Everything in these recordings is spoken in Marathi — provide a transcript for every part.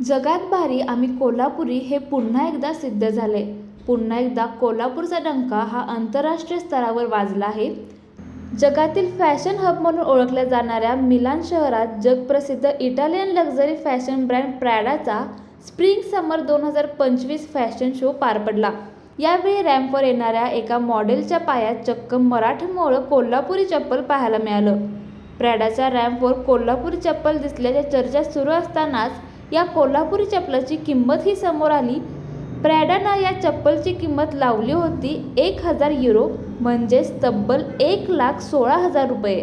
जगात भारी आम्ही कोल्हापुरी हे पुन्हा एकदा सिद्ध झाले. पुन्हा एकदा कोल्हापूरचा डंका हा आंतरराष्ट्रीय स्तरावर वाजला आहे. जगातील फॅशन हब म्हणून ओळखल्या जाणाऱ्या मिलान शहरात जगप्रसिद्ध इटालियन लक्झरी फॅशन ब्रँड प्रॅडाचा स्प्रिंग समर दोन हजार पंचवीस फॅशन शो पार पडला. यावेळी रॅम्पवर येणाऱ्या एका मॉडेलच्या पायात चक्क मराठमोळं कोल्हापुरी चप्पल पाहायला मिळालं. प्रॅडाच्या रॅम्पवर कोल्हापुरी चप्पल दिसल्याच्या चर्चा सुरू असतानाच या कोल्हापुरी चप्पलाची किंमत ही समोर आली. प्रॅडानं या चप्पलची किंमत लावली होती एक हजार युरो म्हणजेच तब्बल एक लाख सोळा हजार रुपये.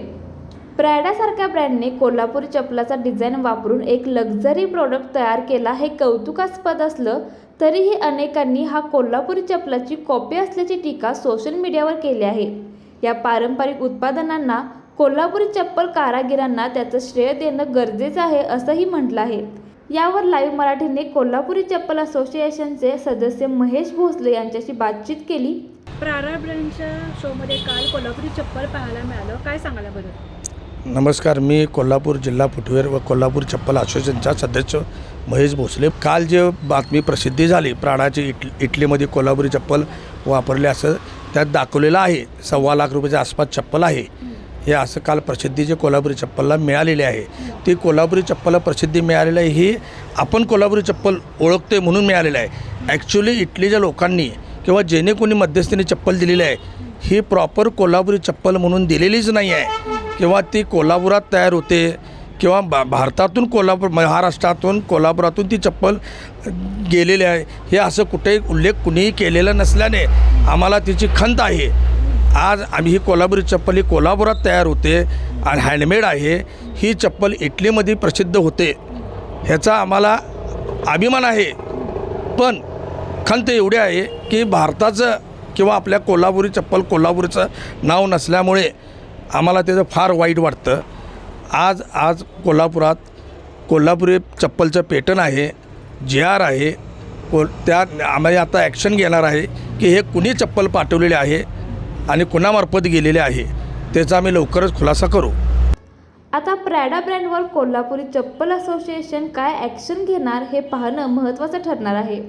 प्रॅडासारख्या ब्रँडने कोल्हापुरी चप्पलाचा डिझाईन वापरून एक लक्झरी प्रोडक्ट तयार केला. हे कौतुकास्पद असलं तरीही अनेकांनी हा कोल्हापुरी चप्पलाची कॉपी असल्याची टीका सोशल मीडियावर केली आहे. या पारंपरिक उत्पादनांना कोल्हापुरी चप्पल कारागिरांना त्याचं श्रेय देणं गरजेचं आहे असंही म्हटलं आहे. यावर लाईव्ह मराठीने कोल्हापुरी चप्पल असोसिएशनचे सदस्य महेश भोसले यांच्याशी बातचीत केली. प्रारा ब्रँडच्या शोमध्ये काल कोल्हापुरी चप्पल पाहायला मिळालं. काय सांगायला बरं? नमस्कार मी कोल्हापूर जिल्हा फुटवेअर व कोल्हापूर चप्पल असोसिएशनचा सदस्य महेश भोसले. काल जे बातमी प्रसिद्धी झाली प्राणाची इट इटलीमध्ये कोल्हापुरी चप्पल वापरले असं त्यात दाखवलेलं आहे. सव्वा लाख रुपयाच्या आसपास चप्पल आहे. हे असं काल प्रसिद्धी जे कोल्हापुरी चप्पलला मिळालेली आहे ती कोल्हापुरी चप्पलला प्रसिद्धी मिळालेली आहे ही आपण कोल्हापुरी चप्पल ओळखतोय म्हणून मिळालेलं आहे. ॲक्च्युली इटलीच्या लोकांनी किंवा जेणे कोणी मध्यस्थीने चप्पल दिलेली आहे ही प्रॉपर कोल्हापुरी चप्पल म्हणून दिलेलीच नाही आहे. किंवा ती कोल्हापुरात तयार होते किंवा भा भारतातून कोल्हापूर महाराष्ट्रातून कोल्हापुरातून ती चप्पल गेलेली आहे. हे असं कुठेही उल्लेख कुणीही केलेला नसल्याने आम्हाला तिची खंत आहे. आज आम्ही ही कोल्हापुरी चप्पल ही कोल्हापुरात तयार होते आणि हँडमेड आहे. ही चप्पल इटलीमध्ये प्रसिद्ध होते. ह्याचा आम्हाला अभिमान आहे. पण खंत एवढी आहे की भारताचं किंवा आपल्या कोल्हापुरी चप्पल कोल्हापूरचं नाव नसल्यामुळे आम्हाला त्याचं फार वाईट वाटतं. आज आज कोल्हापुरात कोल्हापुरी चप्पलचं पेटन आहे जे आर आहे. को त्या आम्ही आता ॲक्शन घेणार आहे की हे कुणी चप्पल पाठवलेले आहे? आणि कुणामार्फत गेलेले आहे त्याचा आम्ही लवकरच खुलासा करू. आता प्रॅडा ब्रँडवर कोल्हापुरी चप्पल असोसिएशन काय ॲक्शन घेणार हे पाहणं महत्त्वाचं ठरणार आहे.